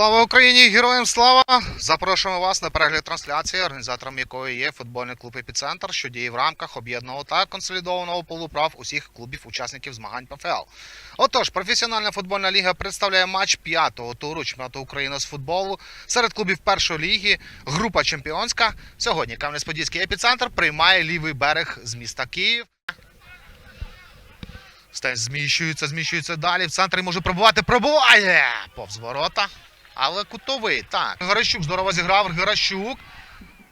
Слава Україні! Героям слава! Запрошуємо вас на перегляд трансляції, організатором якої є футбольний клуб Епіцентр, що діє в рамках об'єднаного та консолідованого пулу прав усіх клубів-учасників змагань ПФЛ. Отож, професіональна футбольна ліга представляє матч п'ятого туру чемпіонату України з футболу серед клубів першої ліги. Група чемпіонська. Сьогодні Кам'янець-Подільський епіцентр приймає лівий берег з міста Київ. Стень зміщується, зміщується далі. В центрі може пробувати. Пробуває! Повз ворота. Але кутовий. Так. Григорощук здорово зіграв. Григорощук.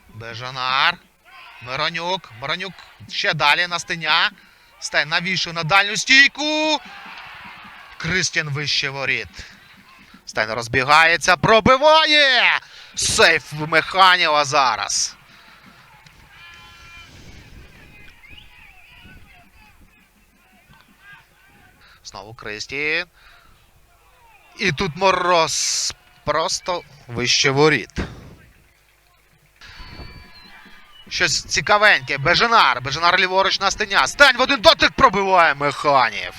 Бежанар. Миронюк. Миронюк ще далі на стеня. Стень навішує на дальню стійку. Кристін вище воріт. Стайн розбігається. Пробиває! Сейф Механіва зараз. Знову Кристін. І тут мороз просто вище воріт. Щось цікавеньке. Беженар. Беженар ліворуч на стеня. Стань в один дотик пробиває механів.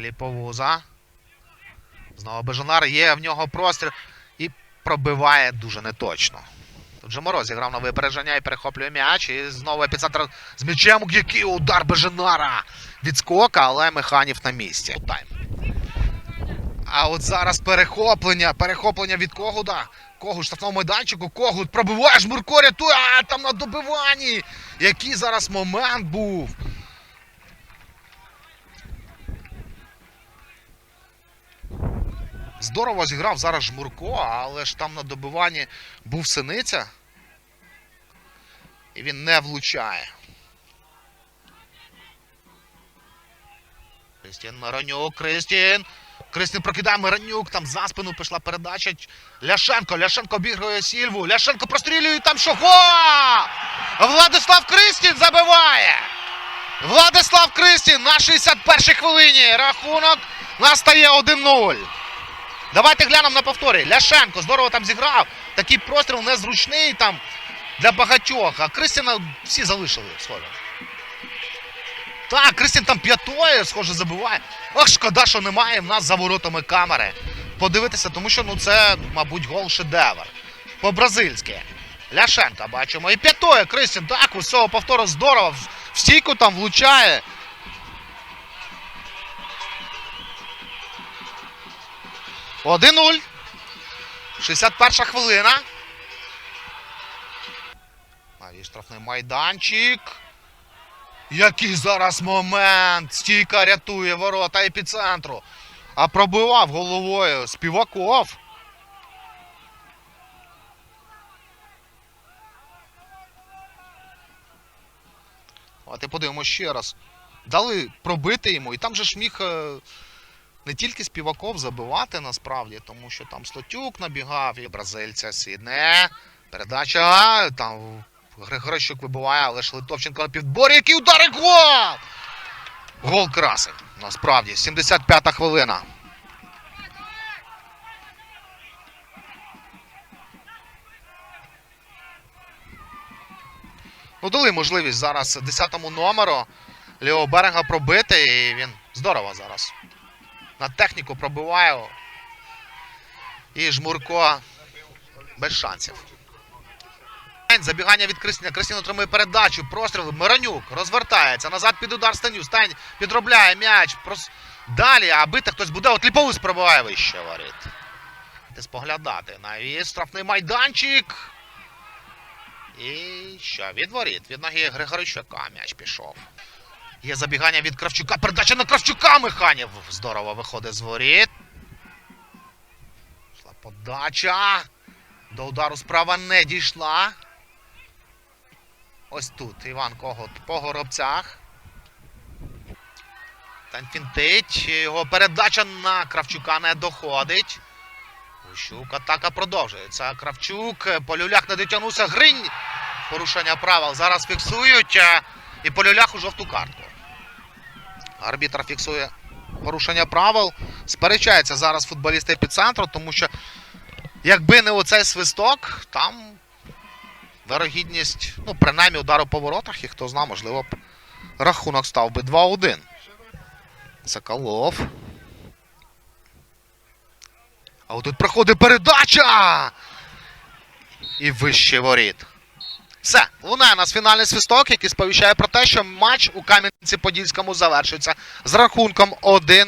Ліповуза. Знову Беженар є в нього простір і пробиває дуже неточно. Мороз зіграв на випередження і перехоплює м'яч. І знову епіцентр з м'ячем. Який удар Беженара! Відскока, але механів на місці. Тайм. А от зараз перехоплення. Перехоплення від Когуда. Когут штрафного майданчику. Когут пробиває жмурко рятує. А там на добиванні. Який зараз момент був. Здорово зіграв зараз Жмурко, але ж там на добиванні був синиця. І він не влучає. Кристін Миронюк, Кристін. Кристін прокидає Миронюк, там за спину пішла передача. Ляшенко, Ляшенко обігрує Сільву. Ляшенко прострілює там що? Го! Владислав Кристін забиває! Владислав Кристін на 61-й хвилині. Рахунок настає 1-0. Давайте глянемо на повторі. Ляшенко здорово там зіграв. Такий простріл незручний там для багатьох. А Кристина всі залишили, схоже. Так, Кристин там п'ятою, схоже, забиває. Ох, шкода, що немає в нас за воротами камери. Подивитися, тому що ну це, мабуть, гол шедевр. По-бразильськи. Ляшенка бачимо. І п'ятою Кристин, так, ось цього повтору здорово. В стійку там влучає. Один 0 61 хвилина. Навіть штрафний майданчик. Який зараз момент! Стійка рятує ворота епіцентру. А пробивав головою Співаков. Давайте подивимося ще раз. Дали пробити йому, і там же ж міг е, не тільки Співаков забивати насправді, тому що там Слотюк набігав і бразильця Сідне. Передача. Там Григорищук вибиває, але ж Литовченко на півборі. Який удар і гол! Гол красень. Насправді, 75-та хвилина. Ну, дали можливість зараз 10-му номеру Ліо Берега пробити, і він здорово зараз. На техніку пробиває. І Жмурко без шансів. Забігання від Кристина. Кристин отримує передачу. Простріл. Миронюк розвертається. Назад під удар Станю. Стань підробляє м'яч. Прос... Далі, а бити хтось буде. От Ліповус пробиває вище. Ти споглядати. Навіть штрафний майданчик. І що? Від воріт. Від ноги Григоричука м'яч пішов. Є забігання від Кравчука. Передача на Кравчука Механів. Здорово виходить з воріт. Пішла подача. До удару справа не дійшла. Ось тут Іван Когут по горобцях. Тань фінтить. Його передача на Кравчука не доходить. Гущук атака продовжується. Кравчук по люлях не дотягнувся. Гринь. Порушення правил. Зараз фіксують. І по люлях у жовту картку. Арбітр фіксує порушення правил. Сперечається зараз футболісти епіцентру, тому що якби не оцей свисток, там вирогідність, ну, принаймні удару по воротах, і хто зна, можливо б рахунок став би 2-1. Соколов. А отут проходить передача! І вище воріт. Все, лунає нас фінальний свисток, який сповіщає про те, що матч у Кам'янці-Подільському завершується з рахунком 1-1.